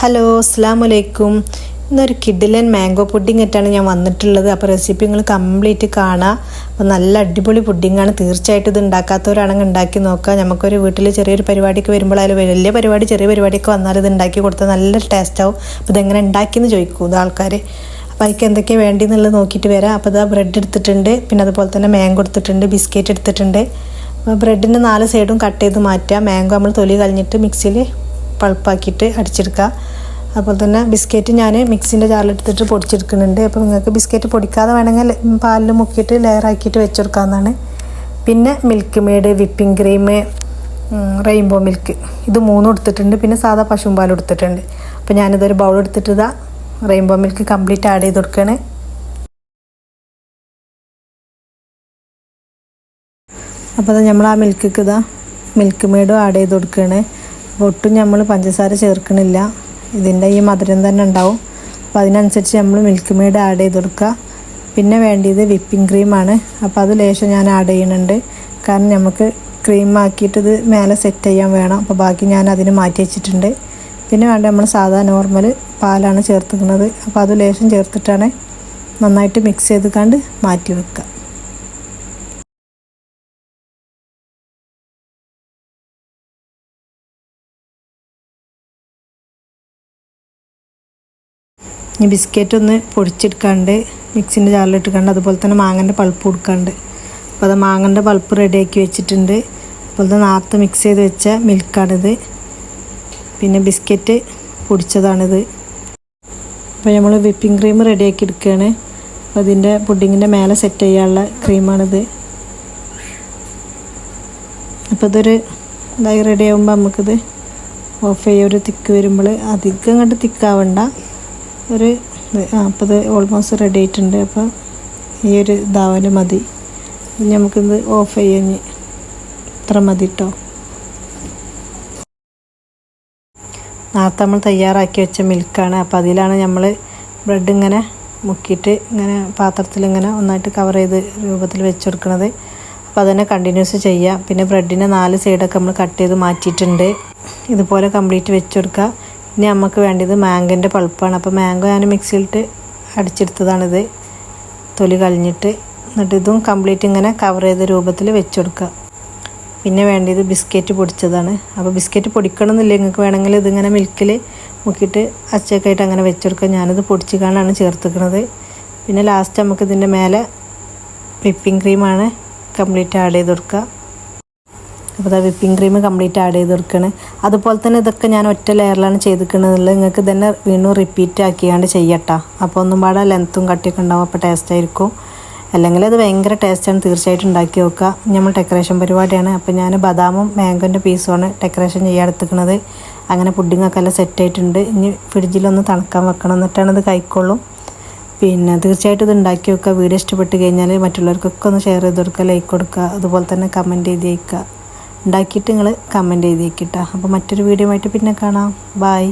Hello അസ്സാം വലൈക്കും ഇന്നൊരു കിഡിലൻ മാംഗോ പുഡിംഗ് ആയിട്ടാണ് ഞാൻ വന്നിട്ടുള്ളത്. അപ്പോൾ റെസിപ്പി നിങ്ങൾ കംപ്ലീറ്റ് കാണാം. അപ്പോൾ നല്ല അടിപൊളി പുഡിങ്ങാണ്. തീർച്ചയായിട്ടും ഇത് ഉണ്ടാക്കാത്തവരാണെങ്കിൽ ഉണ്ടാക്കി നോക്കുക. നമുക്കൊരു വീട്ടിൽ ചെറിയൊരു പരിപാടിക്ക് വരുമ്പോഴായാലും വലിയ പരിപാടി ചെറിയ പരിപാടിയൊക്കെ വന്നാൽ ഇത് ഉണ്ടാക്കി കൊടുത്താൽ നല്ല ടേസ്റ്റ് ആവും. അപ്പോൾ ഇതെങ്ങനെ ഉണ്ടാക്കിയെന്ന് ചോദിക്കും ഇത് ആൾക്കാർ അപ്പോൾ അതിക്ക് എന്തൊക്കെയാണ് വേണ്ടി എന്നുള്ളത് നോക്കിയിട്ട് വരാം. അപ്പോൾ ഇതാ ബ്രെഡ് എടുത്തിട്ടുണ്ട്. പിന്നെ അതുപോലെ തന്നെ മാംഗോ എടുത്തിട്ടുണ്ട് ബിസ്ക്കറ്റ് എടുത്തിട്ടുണ്ട്. ബ്രെഡിന്റെ നാല് സൈഡും കട്ട് ചെയ്ത് മാറ്റുക. മാംഗോ നമ്മൾ തൊലി കളഞ്ഞിട്ട് മിക്സിയിൽ പൾപ്പാക്കിയിട്ട് അടിച്ചെടുക്കുക. അതുപോലെ തന്നെ ബിസ്ക്കറ്റ് ഞാൻ മിക്സിന്റെ ജാറിലെടുത്തിട്ട് പൊടിച്ചെടുക്കുന്നുണ്ട്. അപ്പോൾ നിങ്ങൾക്ക് ബിസ്ക്കറ്റ് പൊടിക്കാതെ വേണമെങ്കിൽ പാലിൽ മുക്കിയിട്ട് ലെയറാക്കിയിട്ട് വെച്ചെടുക്കാവുന്നതാണ്. പിന്നെ milkmaid whipping cream rainbow milk ഇത് മൂന്നും എടുത്തിട്ടുണ്ട്. പിന്നെ സാധാ പശു പാൽ എടുത്തിട്ടുണ്ട്. അപ്പോൾ ഞാനിതൊരു ബൗൾ എടുത്തിട്ട് ഇതാ റെയിൻബോ മിൽക്ക് കംപ്ലീറ്റ് ആഡ് ചെയ്ത് കൊടുക്കുകയാണ്. അപ്പോൾ അത് നമ്മൾ ആ മിൽക്കിക്ക് ഇതാ മിൽക്ക് മെയ്ഡും ആഡ് ചെയ്ത് കൊടുക്കുകയാണ്. ഒട്ടും നമ്മൾ പഞ്ചസാര ചേർക്കണില്ല. ഇതിന്റെ ഈ മധുരം തന്നെ ഉണ്ടാവും. അപ്പോൾ അതിനനുസരിച്ച് നമ്മൾ മിൽക്ക് മെയ്ഡ് ആഡ് ചെയ്ത് കൊടുക്കുക. പിന്നെ വേണ്ടിയത് വിപ്പിംഗ് ക്രീമാണ് അപ്പോൾ അത് ലേശം ഞാൻ ആഡ് ചെയ്യുന്നുണ്ട്. കാരണം നമുക്ക് ക്രീം ആക്കിയിട്ട് ഇത് മേലെ സെറ്റ് ചെയ്യാൻ വേണം. അപ്പോൾ ബാക്കി ഞാൻ അതിന് മാറ്റി വെച്ചിട്ടുണ്ട്. പിന്നെ വേണ്ട നമ്മൾ സാധാ നോർമൽ പാലാണ് ചേർത്തുക്കുന്നത് അപ്പോൾ അത് ലേശം ചേർത്തിട്ടാണ് നന്നായിട്ട് മിക്സ് ചെയ്ത് കണ്ട് മാറ്റി വെക്കുക. ഇനി ബിസ്ക്കറ്റ് ഒന്ന് പൊടിച്ചെടുക്കാണ്ട് മിക്സിന്റെ ജാറിലിട്ടിക്കാണ്ട് അതുപോലെ തന്നെ മാങ്ങന്റെ പൾപ്പ് കൊടുക്കാണ്ട്. അപ്പോൾ അത് മാങ്ങന്റെ പൾപ്പ് റെഡിയാക്കി വെച്ചിട്ടുണ്ട്. അതുപോലെ തന്നെ നേരത്തെ മിക്സ് ചെയ്ത് വെച്ച മിൽക്കാണിത്. പിന്നെ ബിസ്ക്കറ്റ് പൊടിച്ചതാണിത്. അപ്പോൾ നമ്മൾ വിപ്പിംഗ് ക്രീം റെഡിയാക്കി എടുക്കുകയാണ്. അപ്പോൾ അതിന്റെ പുഡിങ്ങിന്റെ മേലെ സെറ്റ് ചെയ്യാനുള്ള ക്രീമാണിത്. അപ്പോൾ ഇതൊരു ഇതായി റെഡി ആകുമ്പോൾ നമുക്കിത് ഓഫ് ചെയ്യുക ഒരു തിക്ക് വരുമ്പോൾ അധികം അങ്ങോട്ട് തിക്കാവണ്ട. ഒരു ആ അപ്പോൾ ഇത് ഓൾമോസ്റ്റ് റെഡി ആയിട്ടുണ്ട്. അപ്പോൾ ഈ ഒരു ഇതാവൽ മതി. നമുക്കിത് ഓഫ് ചെയ്യാൻ ഇത്ര മതി കേട്ടോ നേരത്തെ നമ്മൾ തയ്യാറാക്കി വെച്ച മിൽക്കാണ് അപ്പോൾ അതിലാണ് നമ്മൾ ബ്രെഡ് ഇങ്ങനെ മുക്കിയിട്ട് ഇങ്ങനെ പാത്രത്തിൽ ഇങ്ങനെ ഒന്നായിട്ട് കവർ ചെയ്ത് രൂപത്തിൽ വെച്ച് അപ്പോൾ അതന്നെ കണ്ടിന്യൂസ് ചെയ്യുക പിന്നെ ബ്രെഡിന്റെ നാല് സൈഡൊക്കെ നമ്മൾ കട്ട് ചെയ്ത് മാറ്റിയിട്ടുണ്ട്. ഇതുപോലെ കംപ്ലീറ്റ് വെച്ച് കൊടുക്കുക. ഇനി നമുക്ക് വേണ്ടത് മാങ്കന്റെ പൾപ്പാണ്. അപ്പോൾ മാങ്കോ ഞാൻ മിക്സിയിലിട്ട് അടിച്ചെടുത്തതാണിത്. തൊലി കളഞ്ഞിട്ട് എന്നിട്ട് ഇതും കംപ്ലീറ്റ് ഇങ്ങനെ കവർ ചെയ്ത രൂപത്തിൽ വെച്ചെടുക്കുക പിന്നെ വേണ്ടത് ബിസ്ക്കറ്റ് പൊടിച്ചതാണ്. അപ്പോൾ ബിസ്ക്കറ്റ് പൊടിക്കണമെന്നില്ല. നിങ്ങൾക്ക് വേണമെങ്കിൽ ഇതിങ്ങനെ മിൽക്കിൽ മുക്കിയിട്ട് അച്ചക്കായിട്ട് അങ്ങനെ വെച്ചെടുക്കുക ഞാനിത് പൊടിച്ച് കാണാണ് ചേർത്തിക്കണത്. പിന്നെ ലാസ്റ്റ് നമുക്ക് ഇതിന്റെ മേലെ വിപ്പിംഗ് ക്രീമാണ് കംപ്ലീറ്റ് ആഡ് ചെയ്ത് കൊടുക്കുക അപ്പോൾ ഇതാ വിപ്പിംഗ് ക്രീം കംപ്ലീറ്റ് ആഡ് ചെയ്ത് കൊടുക്കണേ. അതുപോലെ തന്നെ ഇതൊക്കെ ഞാൻ ഒറ്റ ലെയറിലാണ് ചെയ്തിരിക്കുന്നത്. നിങ്ങൾക്ക് തന്നെ വീണ്ടും റിപ്പീറ്റ് ആക്കിയാണ്ട് ചെയ്യട്ട. അപ്പോൾ ഒന്നും പാടെ ലെങ്ത്തും കട്ടിയൊക്കെ ഉണ്ടാവും. അപ്പോൾ ടേസ്റ്റ് ആയിരിക്കും. അല്ലെങ്കിൽ അത് ഭയങ്കര ടേസ്റ്റാണ് തീർച്ചയായിട്ടും ഉണ്ടാക്കി നോക്കുക. നമ്മൾ ഡെക്കറേഷൻ പരിപാടിയാണ്. അപ്പോൾ ഞാൻ ബദാമും മാംഗോന്റെ പീസുമാണ് ഡെക്കറേഷൻ ചെയ്യാൻ എടുത്തിരിക്കുന്നത്. അങ്ങനെ പുഡിങ്ങൊക്കെ എല്ലാം സെറ്റ് ആയിട്ടുണ്ട്. ഇനി ഫ്രിഡ്ജിലൊന്ന് തണുക്കാൻ വെക്കണം എന്നിട്ടാണ് ഇത് കഴിക്കുള്ളൂ. പിന്നെ തീർച്ചയായിട്ടും ഇത് ഉണ്ടാക്കി വെക്കുക വീഡിയോ ഇഷ്ടപ്പെട്ട് കഴിഞ്ഞാൽ മറ്റുള്ളവർക്കൊക്കെ ഒന്ന് ഷെയർ ചെയ്ത് കൊടുക്കുക ലൈക്ക് കൊടുക്കുക. അതുപോലെ തന്നെ കമന്റ് ചെയ്ത് വയ്ക്കുക ഉണ്ടാക്കിയിട്ട് നിങ്ങൾ കമന്റ് ചെയ്തേക്കിട്ടാ അപ്പോൾ മറ്റൊരു വീഡിയോ ആയിട്ട് പിന്നെ കാണാം. ബായ്